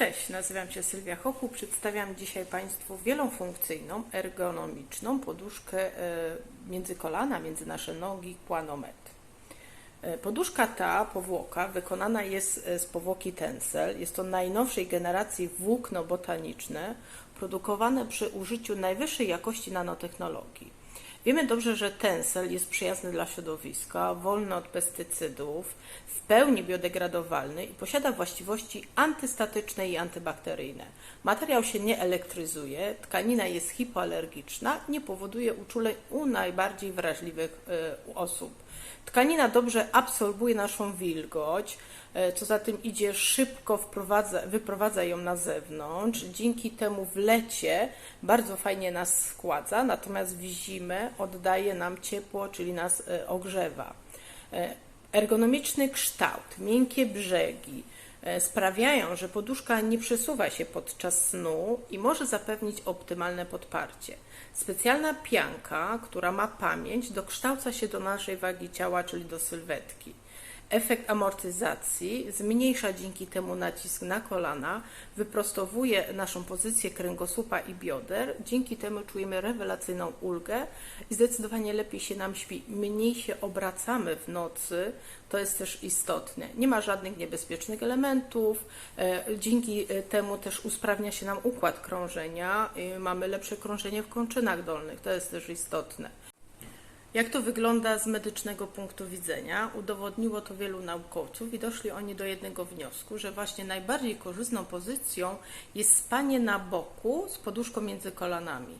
Cześć, nazywam się Sylwia Hochu. Przedstawiam dzisiaj Państwu wielofunkcyjną, ergonomiczną poduszkę e, między kolana, między nasze nogi, Quanomet. E, Poduszka ta, powłoka, wykonana jest e, z powłoki Tencel. Jest to najnowszej generacji włókno botaniczne, produkowane przy użyciu najwyższej jakości nanotechnologii. Wiemy dobrze, że tencel jest przyjazny dla środowiska, wolny od pestycydów, w pełni biodegradowalny i posiada właściwości antystatyczne i antybakteryjne. Materiał się nie elektryzuje, tkanina jest hipoalergiczna nie powoduje uczuleń u najbardziej wrażliwych y, osób. Tkanina dobrze absorbuje naszą wilgoć, e, co za tym idzie, szybko wprowadza, wyprowadza ją na zewnątrz. Dzięki temu w lecie bardzo fajnie nas składza, natomiast w zimę oddaje nam ciepło, czyli nas e, ogrzewa. E, Ergonomiczny kształt, miękkie brzegi sprawiają, że poduszka nie przesuwa się podczas snu i może zapewnić optymalne podparcie. Specjalna pianka, która ma pamięć, dokształca się do naszej wagi ciała, czyli do sylwetki. Efekt amortyzacji zmniejsza dzięki temu nacisk na kolana, wyprostowuje naszą pozycję kręgosłupa i bioder. Dzięki temu czujemy rewelacyjną ulgę i zdecydowanie lepiej się nam śpi. Mniej się obracamy w nocy, to jest też istotne. Nie ma żadnych niebezpiecznych elementów. E, dzięki temu też usprawnia się nam układ krążenia. Mamy lepsze krążenie w kończynach dolnych, to jest też istotne. Jak to wygląda z medycznego punktu widzenia? Udowodniło to wielu naukowców i doszli oni do jednego wniosku, że właśnie najbardziej korzystną pozycją jest spanie na boku z poduszką między kolanami.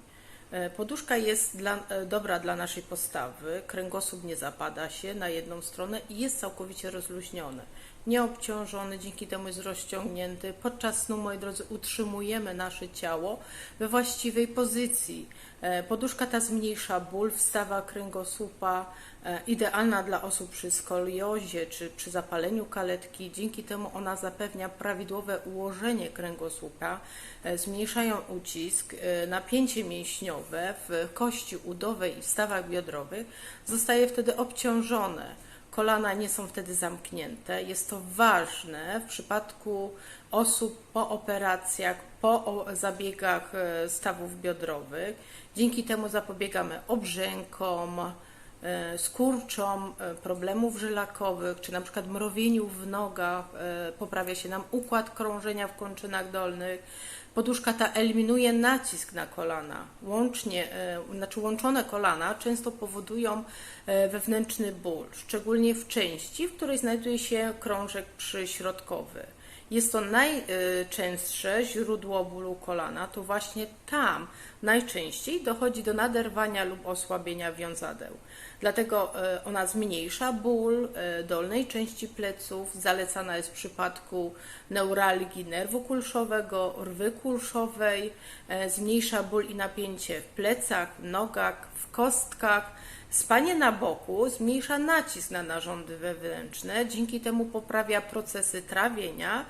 E, Poduszka jest dla, e, dobra dla naszej postawy, kręgosłup nie zapada się na jedną stronę i jest całkowicie rozluźniony. Nieobciążony, dzięki temu jest rozciągnięty. Podczas snu, moi drodzy, utrzymujemy nasze ciało we właściwej pozycji. E, Poduszka ta zmniejsza ból, wstawa kręgosłupa, e, idealna dla osób przy skoliozie czy przy zapaleniu kaletki. Dzięki temu ona zapewnia prawidłowe ułożenie kręgosłupa, e, zmniejszają ucisk, napięcie mięśniowe w kości udowej i w stawach biodrowych zostaje wtedy obciążone. Kolana nie są wtedy zamknięte. Jest to ważne w przypadku osób po operacjach, po zabiegach e, stawów biodrowych. Dzięki temu zapobiegamy obrzękom, skurczom, e, problemów żylakowych, czy na przykład mrowieniu w nogach, e, poprawia się nam układ krążenia w kończynach dolnych. Poduszka ta eliminuje nacisk na kolana. Łącznie, e, znaczy łączone kolana często powodują e, wewnętrzny ból, szczególnie w części, w której znajduje się krążek przyśrodkowy. Jest to najczęstsze źródło bólu kolana, to właśnie tam najczęściej dochodzi do naderwania lub osłabienia wiązadeł. Dlatego e, ona zmniejsza ból e, dolnej części pleców, zalecana jest w przypadku neuralgii nerwu kulszowego, rwy kulszowej, e, zmniejsza ból i napięcie w plecach, nogach, w kostkach. Spanie na boku zmniejsza nacisk na narządy wewnętrzne, dzięki temu poprawia procesy trawienia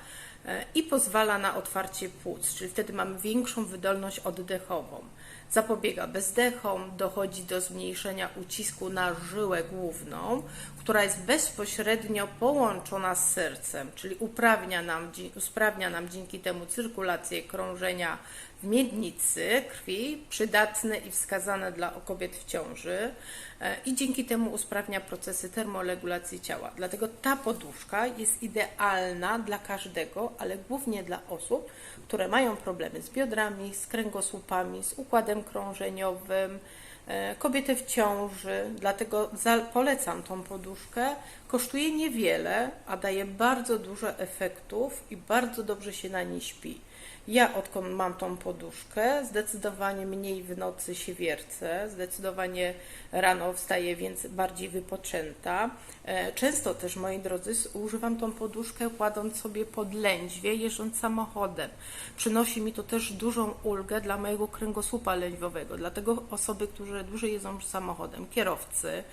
i pozwala na otwarcie płuc, czyli wtedy mamy większą wydolność oddechową. Zapobiega bezdechom, dochodzi do zmniejszenia ucisku na żyłę główną, która jest bezpośrednio połączona z sercem, czyli uprawnia nam, usprawnia nam dzięki temu cyrkulację krążenia miednicy krwi, przydatne i wskazane dla kobiet w ciąży e, i dzięki temu usprawnia procesy termoregulacji ciała. Dlatego ta poduszka jest idealna dla każdego, ale głównie dla osób, które mają problemy z biodrami, z kręgosłupami, z układem krążeniowym, e, kobiety w ciąży, dlatego polecam tą poduszkę. Kosztuje niewiele, a daje bardzo dużo efektów i bardzo dobrze się na niej śpi. Ja odkąd mam tą poduszkę, zdecydowanie mniej w nocy się wiercę, zdecydowanie rano wstaję, więc bardziej wypoczęta. E, Często też, moi drodzy, używam tą poduszkę kładąc sobie pod lędźwie, jeżdżąc samochodem. Przynosi mi to też dużą ulgę dla mojego kręgosłupa lędźwiowego. Dlatego osoby, które dłużej jedzą samochodem, kierowcy,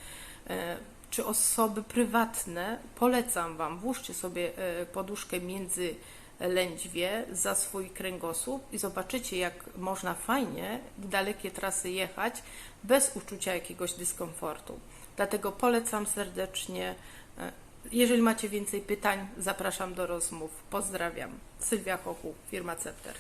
e, czy osoby prywatne, polecam Wam, włóżcie sobie e, poduszkę między lędźwie za swój kręgosłup i zobaczycie, jak można fajnie dalekie trasy jechać bez uczucia jakiegoś dyskomfortu. Dlatego polecam serdecznie. e, Jeżeli macie więcej pytań, zapraszam do rozmów. Pozdrawiam. Sylwia Chochu, firma Cepter.